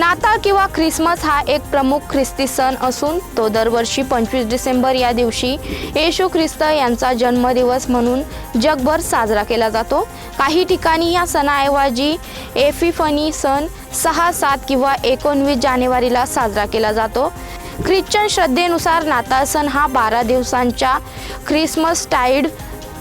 नाताळ किंवा ख्रिसमस हा एक प्रमुख ख्रिस्ती सण असून तो दरवर्षी पंचवीस डिसेंबर या दिवशी येशू ख्रिस्त यांचा जन्मदिवस म्हणून जगभर साजरा केला जातो. काही ठिकाणी या सणाऐवजी एफिफनी सण सहा सात किंवा एकोणवीस जानेवारीला साजरा केला जातो. ख्रिश्चन श्रद्धेनुसार नाताळ सण हा बारा दिवसांच्या ख्रिसमस टाईड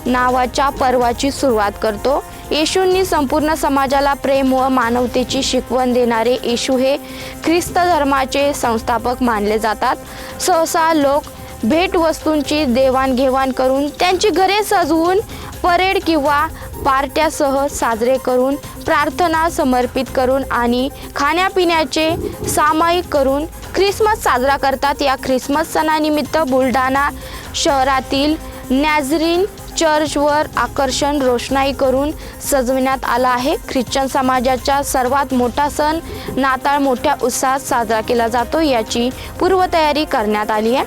नावाच्या पर्वाची सुरुवात करतो. येशूंनी संपूर्ण समाजाला प्रेम व मानवतेची शिकवण देणारे येशू हे ख्रिस्त धर्माचे संस्थापक मानले जातात. सहसा लोक भेटवस्तूंची देवाणघेवाण करून त्यांची घरे सजवून परेड किंवा पार्ट्यासह साजरे करून प्रार्थना समर्पित करून आणि खाण्यापिण्याचे सामायिक करून ख्रिसमस साजरा करतात. या ख्रिसमस सणानिमित्त बुलढाणा शहरातील नॅझरीन चर्चवर आकर्षण रोषणाई करून सजविण्यात आला आहे. ख्रिश्चन समाजाचा सर्वात मोठा सण नाताळ मोठ्या उत्साहात साजरा केला जातो. याची पूर्वतयारी करण्यात आली आहे.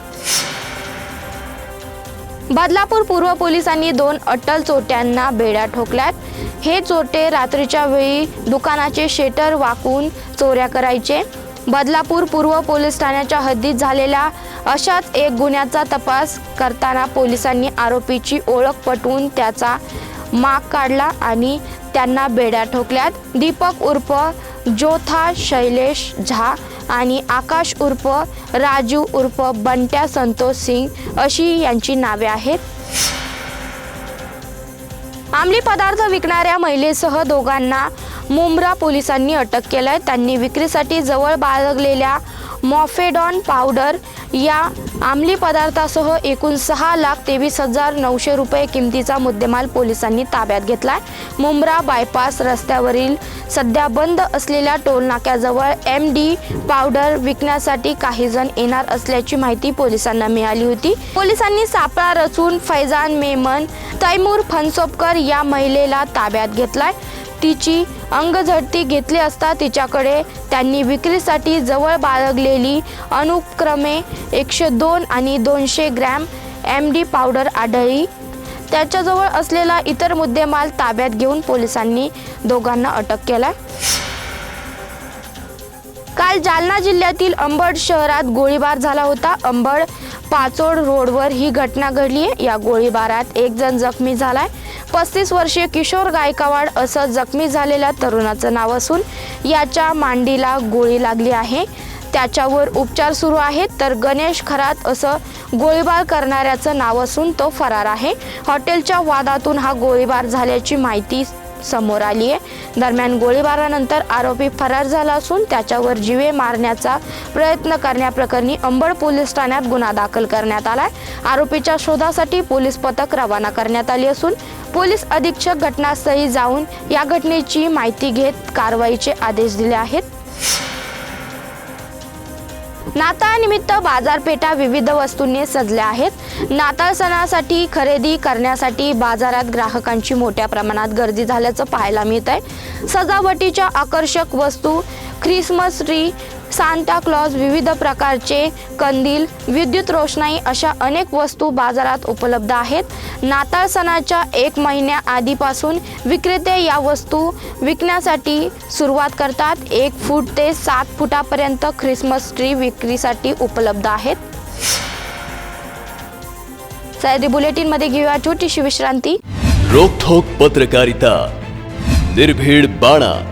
बदलापूर पूर्व पोलिसांनी दोन अटल चोट्यांना बेड्या ठोकल्यात. हे चोटे रात्रीच्या वेळी दुकानाचे शेटर वाकून चोऱ्या करायचे. बदलापूर पूर्व पोलीस ठाण्याच्या हद्दीत झालेल्या अशाच एक गुन्ह्याचा तपास करताना पोलिसांनी आरोपीची ओळख पटवून त्याचा माग काढला आणि त्यांना बेड्या ठोकल्यात. दीपक उर्फ जोथा शैलेश झा आणि आकाश उर्फ राजू उर्फ बंट्या संतोष सिंग अशी यांची नावे आहेत. अंमली पदार्थ विकणाऱ्या महिलेसह दोघांना मुंब्रा पोलिसांनी अटक केलंय. त्यांनी विक्रीसाठी जवळ बाळगलेल्या मॉफेडॉन पावडर या आमली पदार्थासह एकूण सहा लाख तेवीस हजार नऊशे रुपये किमतीचा मुद्देमाल पोलिसांनी ताब्यात घेतलाय. मुंब्रा बायपास रस्त्यावरील सध्या बंद असलेल्या टोलनाक्याजवळ एम डी पावडर विकण्यासाठी काही जण येणार असल्याची माहिती पोलिसांना मिळाली होती. पोलिसांनी सापळा रचून फैजान मेमन तैमूर फनसोपकर या महिलेला ताब्यात घेतलाय. तिची अंगझडती घेतली असता तिच्याकडे त्यांनी विक्रीसाठी जवळ बाळगलेली अनुक्रमे एकशे दोन आणि दोनशे ग्रॅम एम डी पावडर आढळली. त्याच्याजवळ असलेला इतर मुद्देमाल ताब्यात घेऊन पोलिसांनी दोघांना अटक केला काल जालना जिल्ह्यातील अंबड शहरात गोळीबार झाला होता. अंबड पाचोड रोडवर ही घटना घडली आहे या गोळीबारात एक जण जखमी झालाय. पस्तीस वर्षीय किशोर गायकवाड असं जखमी झालेल्या तरुणाचं नाव असून याच्या मांडीला गोळी लागली आहे. त्याच्यावर उपचार सुरू आहेत तर गणेश खरात असं गोळीबार करणाऱ्याचं नाव असून तो फरार आहे. हॉटेलच्या वादातून हा गोळीबार झाल्याची माहिती समोर आली आहे. दरम्यान गोळीबारानंतर आरोपी फरार झाला असून त्याच्यावर जीवे मारण्याचा प्रयत्न करण्याप्रकरणी अंबड पोलीस ठाण्यात गुन्हा दाखल करण्यात आला आहे आरोपीच्या शोधासाठी पोलीस पथक रवाना करण्यात आली असून पोलीस अधीक्षक घटनास्थळी जाऊन या घटनेची माहिती घेत कारवाईचे आदेश दिले आहेत. नाताळनिमित्त बाजारपेठा विविध वस्तूंनी सजल्या आहेत. नाताळ सणासाठी खरेदी करण्यासाठी बाजारात ग्राहकांची मोठ्या प्रमाणात गर्दी झाल्याचं पाहायला मिळत आहे सजावटीच्या आकर्षक वस्तू ख्रिसमस ट्री सांता क्लॉज विविध प्रकारचे कंदील विद्युत रोषणाई अशा अनेक वस्तू बाजारात उपलब्ध आहेत. नाताळ सणाच्या एक महिन्या आधीपासून विक्रेते या वस्तू विकण्यासाठी सुरुवात करतात. एक फूट ते सात फुटापर्यंत ख्रिसमस ट्री विक्रीसाठी उपलब्ध आहेत. सह्याद्री बुलेटिनमध्ये घेऊया छोटीशी विश्रांती. रोखोक पत्रकारिता निर्भीड बाणा.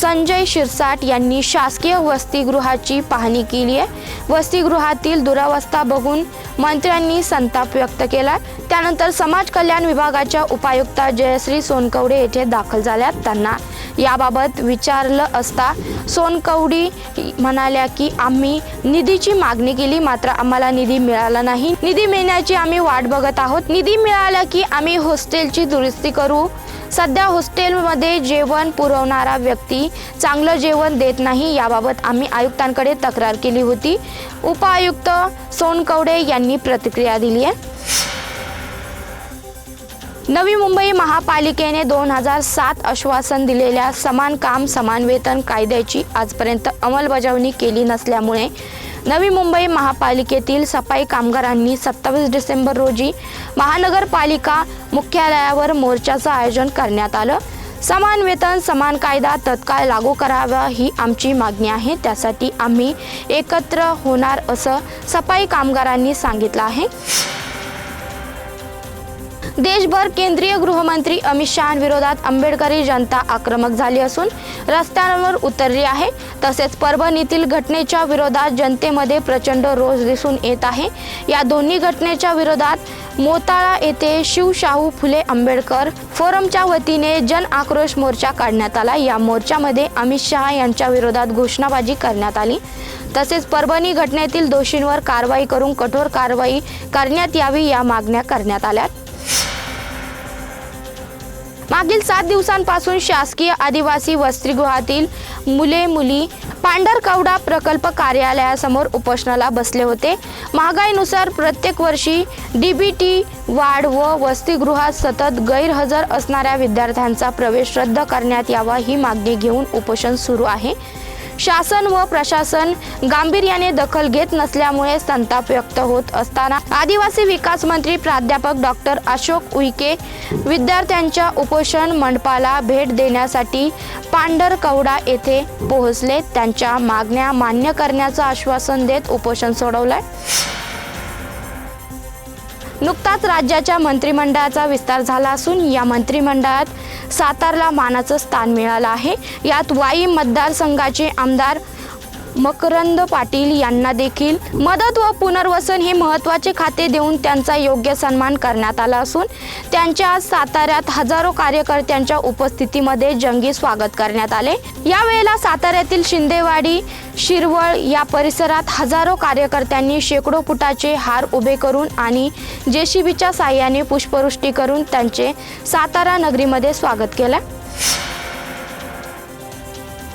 संजय शिरसाट यांनी शासकीय वसतिगृहाची पाहणी केली आहे. वसतिगृहातील दुरावस्था बघून मंत्र्यांनी संताप व्यक्त केला. त्यानंतर समाज कल्याण विभागाच्या उपायुक्ता जयश्री सोनकवडे येथे दाखल झाल्यात त्यांना याबाबत विचारलं असता सोनकवडी म्हणाल्या की आम्ही निधीची मागणी केली मात्र आम्हाला निधी मिळाला नाही. निधी मिळण्याची आम्ही वाट बघत आहोत. निधी मिळाला की आम्ही हॉस्टेलची दुरुस्ती करू सध्या हॉस्टेलमध्ये जेवण पुरवणारा व्यक्ती चांगलं जेवण देत नाही याबाबत आम्ही आयुक्तांकडे तक्रार केली होती. उपायुक्त सोनकवडे यांनी प्रतिक्रिया दिली आहे. नवी मुंबई महापालिकेने दोन हजार सात आश्वासन दिलेल्या समान काम समान वेतन कायद्याची आजपर्यंत अंमलबजावणी केली नसल्यामुळे नवी मुंबई महापालिकेतील सफाई कामगारांनी सत्तावीस डिसेंबर रोजी महानगरपालिका मुख्यालयावर मोर्चाचं आयोजन करण्यात आलं. समान वेतन समान कायदा तत्काळ लागू करावा ही आमची मागणी आहे. त्यासाठी आम्ही एकत्र होणार असं सफाई कामगारांनी सांगितलं आहे. देशभर केंद्रीय गृहमंत्री अमित शहाविरोधात आंबेडकरी जनता आक्रमक झाली असून रस्त्यांवर उतरली आहे. तसेच परभणीतील घटनेच्या विरोधात जनतेमध्ये प्रचंड रोष दिसून येत आहे. या दोन्ही घटनेच्या विरोधात मोताळा येथे शिवशाहू फुले आंबेडकर फोरमच्या वतीने जन आक्रोश मोर्चा काढण्यात आला. या मोर्चामध्ये अमित शहा यांच्या विरोधात घोषणाबाजी करण्यात आली. तसेच परभणी घटनेतील दोषींवर कारवाई करून कठोर कारवाई करण्यात यावी या मागण्या करण्यात आल्या मागील सात दिवसांपासून शासकीय आदिवासी वसतिगृहातील मुले मुली पांढरकवडा प्रकल्प कार्यालयासमोर उपोषणाला बसले होते. महागाईनुसार प्रत्येक वर्षी डी बी टी वाढ व वसतिगृहात सतत गैरहजर असणाऱ्या विद्यार्थ्यांचा प्रवेश रद्द करण्यात यावा ही मागणी घेऊन उपोषण सुरू आहे. शासन व प्रशासन गांभीर्याने दखल घेत नसल्यामुळे संताप व्यक्त होत असताना आदिवासी विकास मंत्री प्राध्यापक डॉक्टर अशोक उईके विद्यार्थ्यांच्या उपोषण मंडपाला भेट देण्यासाठी पांढरकवडा येथे पोहोचले. त्यांच्या मागण्या मान्य करण्याचं आश्वासन देत उपोषण सोडवलंय. नुकताच राज्याच्या मंत्रिमंडळाचा विस्तार झाला असून या मंत्रिमंडळात सातारला मानाचं स्थान मिळालं आहे. यात वाई मतदारसंघाचे आमदार मकरंद पाटील यांना देखील मदत व पुनर्वसन हे महत्त्वाचे खाते देऊन त्यांचा योग्य सन्मान करण्यात आला असून त्यांच्या साताऱ्यात हजारो कार्यकर्त्यांच्या उपस्थितीमध्ये जंगी स्वागत करण्यात आले. यावेळेला साताऱ्यातील शिंदेवाडी शिरवळ या परिसरात हजारो कार्यकर्त्यांनी शेकडो फुटाचे हार उभे करून आणि जेसीबीच्या साह्याने पुष्पवृष्टी करून त्यांचे सातारा नगरीमध्ये स्वागत केलं.